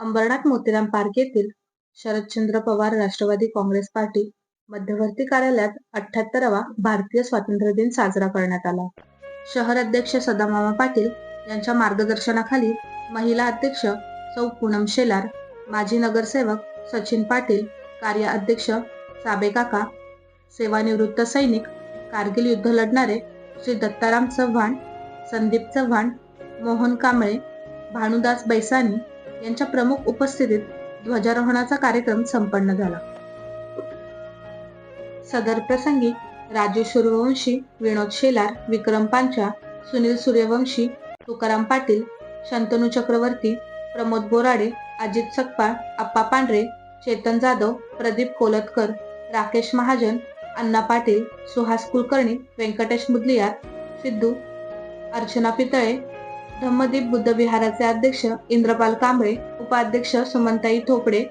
Ambernath Motiram park येथील Sharadchandra Pawar Rashtrawadi Congress party मध्यवर्ती कार्यालयात अठ्याहत्तरावा भारतीय स्वातंत्र्य दिन साजरा करण्यात आला. शहर अध्यक्ष सदामामा पाटील यांच्या मार्गदर्शनाखाली महिला अध्यक्ष सौ पूनम शेलार माजी नगरसेवक सचिन पाटील कार्य अध्यक्ष साबे काका सेवानिवृत्त सैनिक कारगिल युद्ध लढणारे श्री दत्ताराम चव्हाण संदीप चव्हाण मोहन कांबळे भानुदास बैसानी यांच्या प्रमुख उपस्थितीत ध्वजारोहणाचा कार्यक्रम संपन्न झाला. सदर प्रसंगी राजू सूर्यवंशी विनोद शेलार विक्रम पांचा सुनील सूर्यवंशी तुकाराम पाटील शंतनू चक्रवर्ती प्रमोद बोराडे अजित सकपाळ आप्पा पांढरे चेतन जाधव प्रदीप कोलतकर राकेश महाजन अण्णा पाटील सुहास कुलकर्णी व्यंकटेश मुदलियार सिद्धू अर्चना पितळे धम्मदीप बुद्ध विहाराचे अध्यक्ष इंद्रपाल कांबळे उपाध्यक्ष सुमंताई थोपडे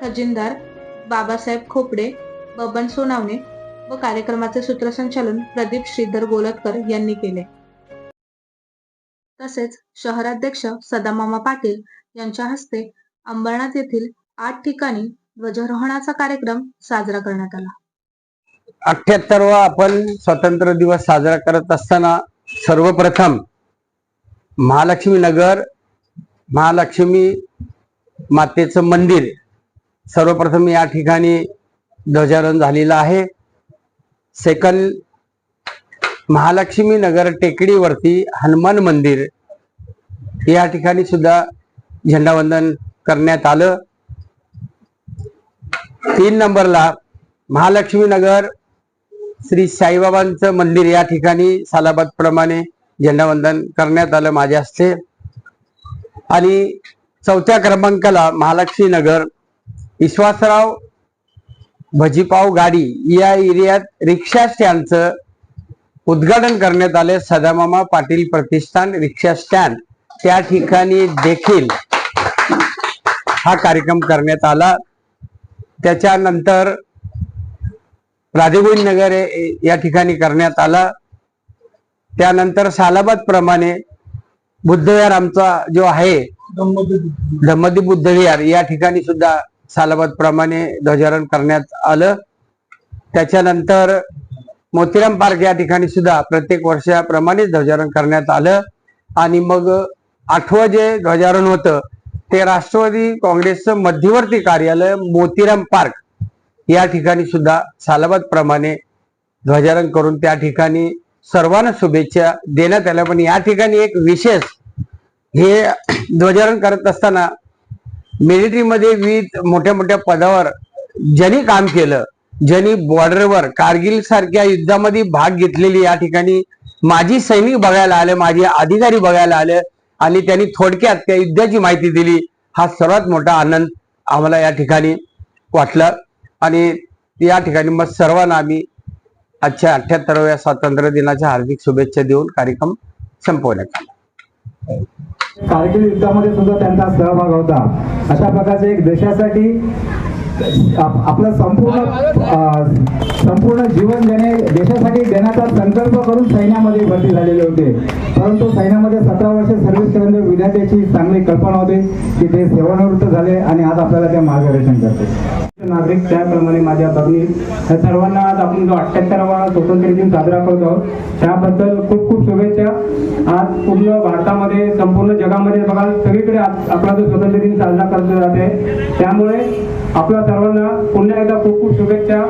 खजिनदार बाबासाहेब खोपडे बबन सोनावणे व कार्यक्रमाचे सूत्रसंचालन प्रदीप श्रीधर गोलतकर यांनी केले. तसेच शहराध्यक्ष सदामामा पाटील यांच्या हस्ते अंबरनाथ येथील आठ ठिकाणी ध्वजारोहणाचा कार्यक्रम साजरा करण्यात आला. अठ्याहत्तरवा आपण स्वातंत्र्य दिवस साजरा करत असताना सर्वप्रथम महालक्ष्मी नगर महालक्ष्मी मातेचं मंदिर सर्वप्रथम या ठिकाणी ध्वजारोहण झालेलं आहे. सेकंड महालक्ष्मी नगर टेकडीवरती हनुमान मंदिर या ठिकाणी सुद्धा झेंडावंदन करण्यात आलं. तीन नंबरला महालक्ष्मी नगर श्री साईबाबांचं मंदिर या ठिकाणी सालाबाद प्रमाणे झेंडावंदन करण्यात आलं माझ्या हस्ते. आणि चौथ्या क्रमांकाला महालक्ष्मी नगर विश्वासराव भजीपाव गाडी या एरियात रिक्षा स्टँडचं उद्घाटन करण्यात आले. Sadamama Patil Pratishthan rickshaw stand. त्या ठिकाणी देखील हा कार्यक्रम करण्यात आला. त्याच्यानंतर राधेगोविंद नगर या ठिकाणी करण्यात आला. त्यानंतर सालाबाद प्रमाणे बुद्धविहार आमचा जो आहे धम्मदी बुद्धविहार. या ठिकाणी सुद्धा सालाबाद प्रमाणे ध्वजारोहण करण्यात आलं. त्याच्यानंतर मोतीराम पार्क या ठिकाणी सुद्धा प्रत्येक वर्षाप्रमाणे ध्वजारोहण करण्यात आलं. आणि मग आठवं जे ध्वजारोहण होतं ते राष्ट्रवादी काँग्रेसचं मध्यवर्ती कार्यालय मोतीराम पार्क या ठिकाणी सुद्धा सालाबाद प्रमाणे ध्वजारोहण करून त्या ठिकाणी सर्वांना शुभेच्छा देण्यात आल्या. पण या ठिकाणी एक विशेष हे ध्वजारोहण करत असताना मिलिटरीमध्ये विविध मोठ्या मोठ्या पदावर ज्यांनी काम केलं ज्यांनी बॉर्डरवर कारगिल सारख्या युद्धामध्ये भाग घेतलेली या ठिकाणी माझी सैनिक बघायला आले माझे अधिकारी बघायला आले आणि त्यांनी थोडक्यात त्या युद्धाची माहिती दिली. हा सर्वात मोठा आनंद आम्हाला या ठिकाणी वाटला. आणि या ठिकाणी मग सर्वांना आम्ही आजच्या अठ्याहत्तराव्या स्वातंत्र्य दिनाच्या हार्दिक शुभेच्छा देऊन कार्यक्रम संपवण्यात आला. कारगिल युद्धामध्ये सुद्धा त्यांचा सहभाग होता. अशा प्रकारचे एक देशासाठी आपलं संपूर्ण संपूर्ण जीवन देणे देशासाठी देण्याचा संकल्प करून सैन्यामध्ये भरती झालेले होते. परंतु सैन्यामध्ये सतरा वर्ष सर्व्हिस केल्यानंतर विद्यार्थ्याची चांगली कल्पना होते की ते सेवानिवृत्त झाले आणि आज आपल्याला ते मार्गदर्शन करते. नागरिक त्याप्रमाणे माझ्या बघणी. सर्वांना आज आपण जो अठ्ठ्याहत्तरावा स्वातंत्र्य दिन साजरा करतो त्याबद्दल खूप खूप शुभेच्छा. संपूर्ण जगामध्ये बघा सगळीकडे आपला जो स्वतंत्र दिन साजरा करतो जाते त्यामुळे आपल्या सर्वांना पुन्हा एकदा खूप खूप शुभेच्छा.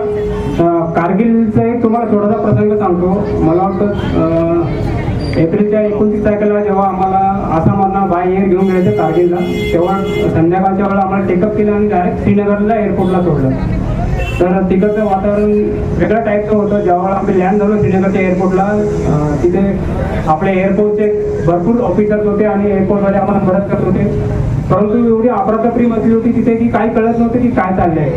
कारगिलचा एक तुम्हाला थोडासा प्रसंग सांगतो. मला वाटतं एप्रिलच्या एकोणतीस तारखेला जेव्हा आम्हाला आसाममधनं बाय एअर घेऊन गेले कारगिलला तेव्हा संध्याकाळच्या वेळेला आम्हाला टेकअप केलं आणि डायरेक्ट श्रीनगरला एअरपोर्टला सोडलं. तर तिकडचं वातावरण वेगळ्या टाईपचं होतं. जेव्हा आम्ही लँड झालो श्रीनगरच्या एअरपोर्टला तिथे आपले एअरपोर्टचे भरपूर ऑफिसर्स होते आणि एअरपोर्टवाले आम्हाला मदत करत होते. परंतु एवढी अफरातफरी मचली होती तिथे की काही कळत नव्हते की काय चाललंय.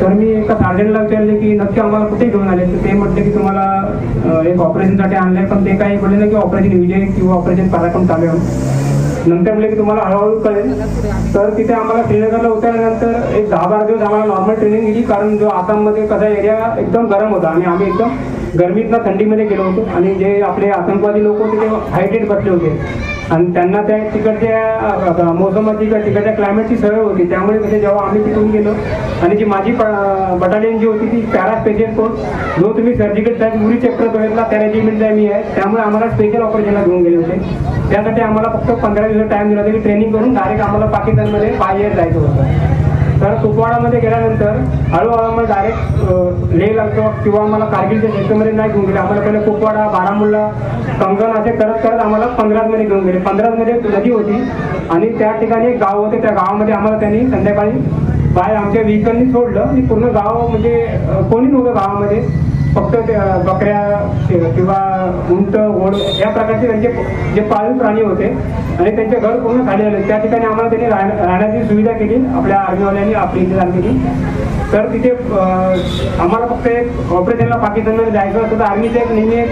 तर मी एका सार्जंटला विचारले की नक्की आम्हाला कुठे घेऊन आले? तर ते म्हटले की तुम्हाला एक ऑपरेशनसाठी आणलंय. पण ते काही बोलले ना की ऑपरेशन विजय किंवा ऑपरेशन पराक्रम चालू आहे. नंतर म्हणजे की तुम्हाला हळूहळू कळेल. तर तिथे आम्हाला श्रीनगरला उतरल्यानंतर एक दहा बारा दिवस आम्हाला नॉर्मल ट्रेनिंग दिली कारण जो आसाममध्ये कसा एरिया एकदम गरम होता आणि आम्ही एकदम गरमीतनं थंडीमध्ये गेलो होतो. आणि जे आपले आतंकवादी लोक होते ते हायटेड बसले होते. आणि त्यांना त्या तिकडच्या मोसमाची किंवा तिकडच्या क्लायमेटची सवय होती. त्यामुळे म्हणजे जेव्हा आम्ही तिथून गेलो आणि जी माझी बटालियन जी होती ती पॅरा स्पेशल फोर्स जो तुम्ही सर्जिकल स्ट्राईक उरी चॅप्टर बघितला त्या रेजिमेंटचा म्हणजे मी आहे त्यामुळे आम्हाला स्पेशल ऑपरेशनला घेऊन गेले होते. त्यासाठी आम्हाला फक्त पंधरा दिवस टाइम दिला होता की ट्रेनिंग करून डायरेक्ट आम्हाला पाकिस्तानमध्ये बाहेर जायचं होतं. तर कुपवाडामध्ये गेल्यानंतर हळूहळू आम्हाला डायरेक्ट लेह लागतो किंवा आम्हाला कारगिलच्या क्षेत्रामध्ये नाही घेऊन गेले. आम्हाला पहिले कुपवाडा बारामुल्ला कंगन असे करत करत आम्हाला पंधरामध्ये घेऊन गेले. पंधरामध्ये नदी होती आणि त्या ठिकाणी एक गाव होते. त्या गावामध्ये आम्हाला त्यांनी संध्याकाळी बाहेर आमच्या व्हेकलनी सोडलं. आणि पूर्ण गाव म्हणजे कोणी नव्हतं गावामध्ये. फक्त ते, बकऱ्या किंवा उंट ओढ या प्रकारचे त्यांचे जे पाळीव प्राणी होते आणि त्यांचे घर पूर्ण खाली आले. त्या ठिकाणी आम्हाला त्यांनी राहण्या- राहण्याची सुविधा केली आपल्या आर्मीवाल्यांनी आपली इंतजाम केली. तर तिथे आम्हाला फक्त एक ऑपरेशनला पाकिस्तानमध्ये जायचं असतं. तर आर्मीचं एक नेहमी एक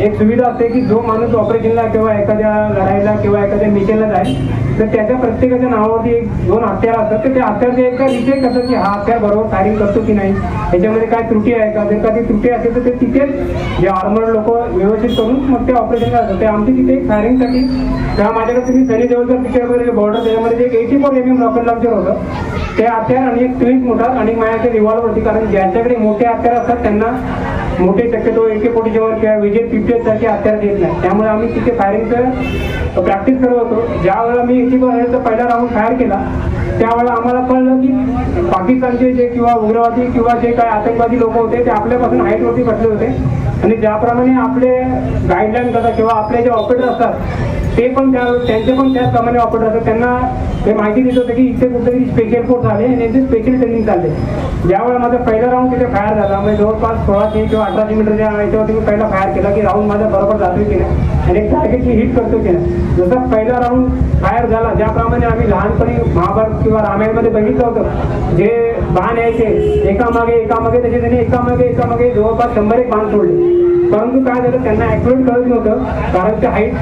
एक सुविधा असते की जो माणूस ऑपरेशनला किंवा एखाद्या लढाईला किंवा एखाद्या मिशनला जाईल तर त्याच्या प्रत्येकाच्या नावावरती एक दोन हत्यार असतात. तर त्या हत्यारचे एकदा रिचेक करतात की हा हत्यार बरोबर फायरिंग करतो की नाही? याच्यामध्ये काय त्रुटी आहे का? जर का ती त्रुटी असेल तर ते तिथेच जे आर्मर लोक व्यवस्थित करून मग ते ऑपरेशनला असतात ते आमची तिथे फायरिंगसाठी तेव्हा माझ्याकडे तुम्ही सनी देवलचा पिक्चरमध्ये बॉर्डर त्याच्यामध्ये एक AT four M M rocket launcher होतं ते हत्यार आणि एक ट्विक मोठा आणि माझ्याकडे रिव्हॉल्वर होती. कारण ज्यांच्याकडे मोठे हत्यार असतात त्यांना मोठे शक्यतो एके फोर्टी सेवन किंवा विजय फिफ्टी सारखे हत्यार देत नाही. त्यामुळे आम्ही तिथे फायरिंगचं प्रॅक्टिस करत होतो. ज्या वेळेला मी एटी फोर पहिला राऊंड फायर केला त्यावेळेला आम्हाला कळलं की पाकिस्तानचे जे किंवा उग्रवादी किंवा जे काय आतंकवादी लोक होते ते आपल्यापासून हाईटवरती बसले होते. आणि ज्याप्रमाणे आपले गाईडलाईन करतात किंवा आपले जे ऑपरेटर असतात ते पण त्या त्यांचे पण त्याचप्रमाणे ऑपरेटर असतात. त्यांना हे माहिती देत होतं की इथे कुठेतरी स्पेशल फोर्स आले आणि यांचे स्पेशल ट्रेनिंग चालले. ज्यावेळेला माझा पहिला राऊंड तिथे फायर झाला म्हणजे जवळपास सोळाशे किंवा अठराशे मीटरच्या याच्यावरती मी पहिला फायर केला की राऊंड माझा बरोबर जातोय की नाही. आणि एक टार्गेटची हिट करतो की नाही. जसा पहिला राऊंड फायर झाला ज्याप्रमाणे आम्ही लहानपणी महाभारत किंवा रामायणमध्ये बघितलं होतं जे बाण यायचे एकामागे एकामागे त्याचे त्यांनी एकामागे एकामागे जवळपास शंभर एक बाण सोडले. परंतु काय झालं त्यांना ऍक्युरेट कळत नव्हतं कारण त्या हाईट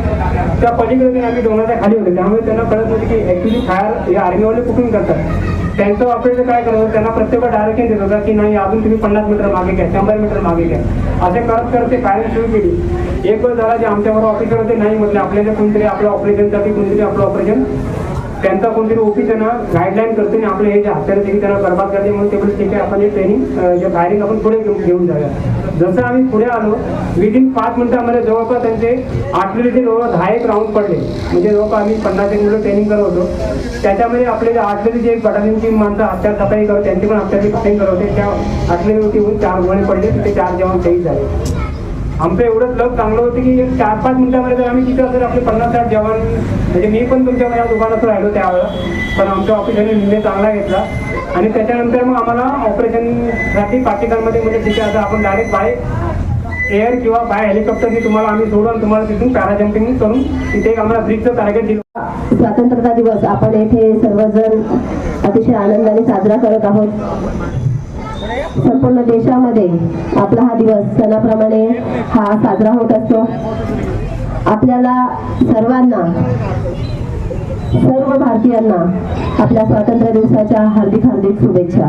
त्या पलीकडे आम्ही डोंगराच्या खाली होते. त्यामुळे त्यांना कळत नव्हतं की ऍक्च्युली फायर हे आर्मीवाले कुठून करतात. त्यांचं ऑपरेटर काय करत होतं त्यांना प्रत्येक डायरेक्शन देत होता की नाही अजून तुम्ही पन्नास मीटर मागे घ्या शंभर मीटर मागे घ्या. असे करत करत ते फायरिंग सुरू केली. एक वेळ झाला जे आमच्यावर ऑफिसर होते नाही म्हटले आपल्याला कोणतरी आपल्या ऑपरेशनसाठी कोणतरी आपलं ऑपरेशन त्यांचा कोणतरी ऑफिस आहे ना गाईडलाईन करते आणि आपलं हे जे हत्यार त्यांनी त्यांना बरबाद करते म्हणून ते बोलले, ठीक आहे आपण हे ट्रेनिंग जे फायरिंग आपण पुढे घेऊन घेऊन जाऊया. जसं आम्ही पुढे आलो विदिन पाच मिनिटामध्ये जवळपास त्यांचे आर्टिलरीचे जवळ दहा एक राऊंड पडले. म्हणजे जवळपास आम्ही पन्नास एक मिनिटं ट्रेनिंग करत होतो. त्याच्यामध्ये आपले जे आर्टिलरीचे एक बटालियनची माणसं हत्यार सफाई करत त्यांची पण हत्यारची कटिंग करत होते. त्या आर्टिलरीवरती होऊन चार गोळे पडले ते चार जवान शहीद झाले. आमचं एवढंच लग चांगलं होतं की एक चार पाच मिनिटामध्ये जर आम्ही तिथे असेल आपले पन्नास साठ जवान म्हणजे मी पण तुमच्या या दुकानात राहिलो त्यावेळेला पण आमच्या ऑफिसरने निर्णय चांगला घेतला. आणि त्याच्यानंतर मग आम्हाला ऑपरेशनसाठी पाकिस्तानमध्ये म्हणजे तिथे आता आपण डायरेक्ट बाय एअर किंवा बाय हेलिकॉप्टरने तुम्हाला आम्ही सोडून तुम्हाला तिथून पॅराजम्पिंग करून तिथे एक आम्हाला ब्रिजचं टार्गेट दिलं. स्वातंत्र्यता दिवस आपण येथे सर्वजण अतिशय आनंदाने साजरा करत आहोत. संपूर्ण देशामध्ये आपला हा दिवस सणाप्रमाणे हा साजरा होत असतो. आपल्याला सर्वांना सर्व भारतीयांना आपल्या स्वातंत्र्य दिवसाच्या हार्दिक हार्दिक शुभेच्छा.